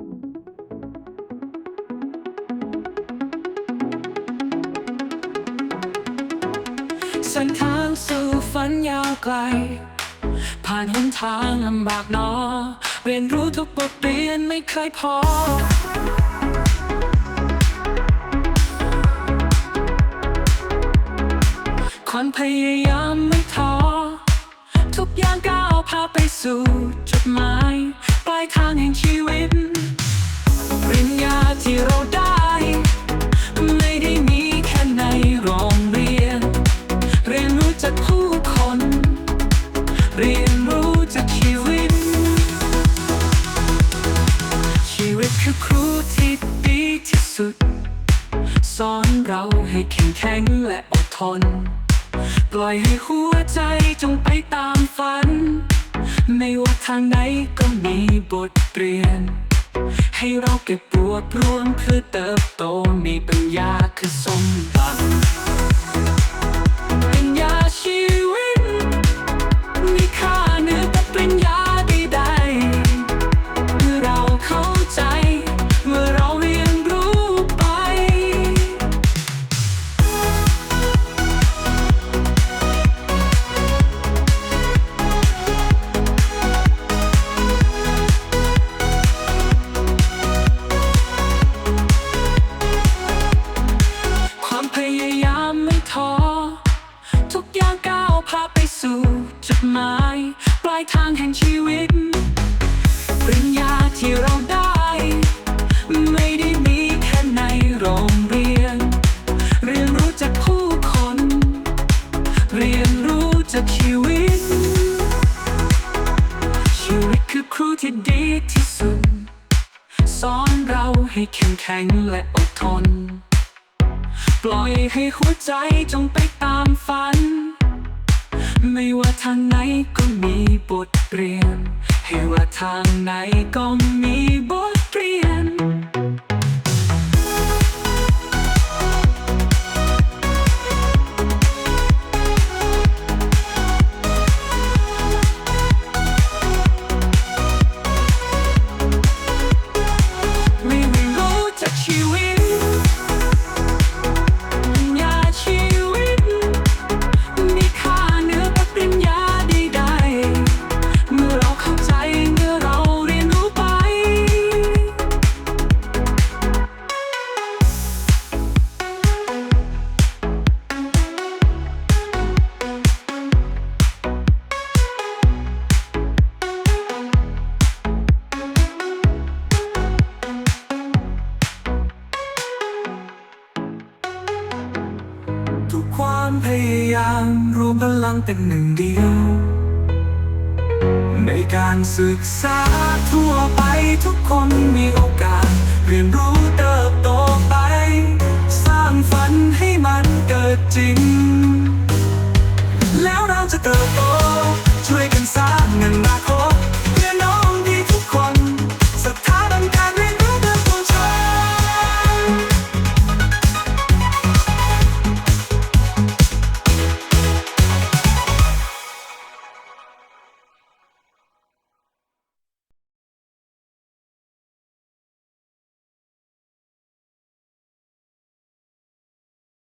เส้นทางสู่ฝันยาวไกล ผ่านหนทางลำบากนอ เรียนรู้ทุกบทเรียนไม่เคยพอความพยายามไม่ท้อ ทุกอย่างก้าวพาไปสู่จุดหมาย ลายทางแห่งชีวิตปริญญาที่เราได้ ไม่ได้มีแค่ในโรงเรียน เรียนรู้จากผู้คน เรียนรู้จากชีวิต ชีวิตคือครูที่ดีที่สุด สอนเราให้เข้มแข็งและอดทน ปล่อยให้หัวใจจงไปตามฝัน ไม่ว่าทางไหนก็มีบทเรียน ให้เราเก็บรวบรวมเพื่อเติบโตมีปัญญาคือสมบัติ ทุกอย่างก้าวพาไปสู่ จุดหมาย ปลายทางแห่งชีวิต ปริญญาที่เราได้ ไม่ได้มีแค่ในโรงเรียน เรียนรู้จากผู้คน เรียนรู้จากชีวิต ชีวิตคือครูที่ดีที่สุด สอนเราให้เข้มแข็งและอดทน ปล่อยให้หัวใจจงไปตาม ไม่ว่าทางไหนก็มีบทเรียน ให้ว่าทางไหนก็มี ทุกความพยายามรวมพลังเป็นหนึ่งเดียว ในการศึกษาทั่วไปทุกคนมีโอกาส เรียนรู้เติบโตไป สร้างฝันให้มันเกิดจริง แล้วเราจะเติบโต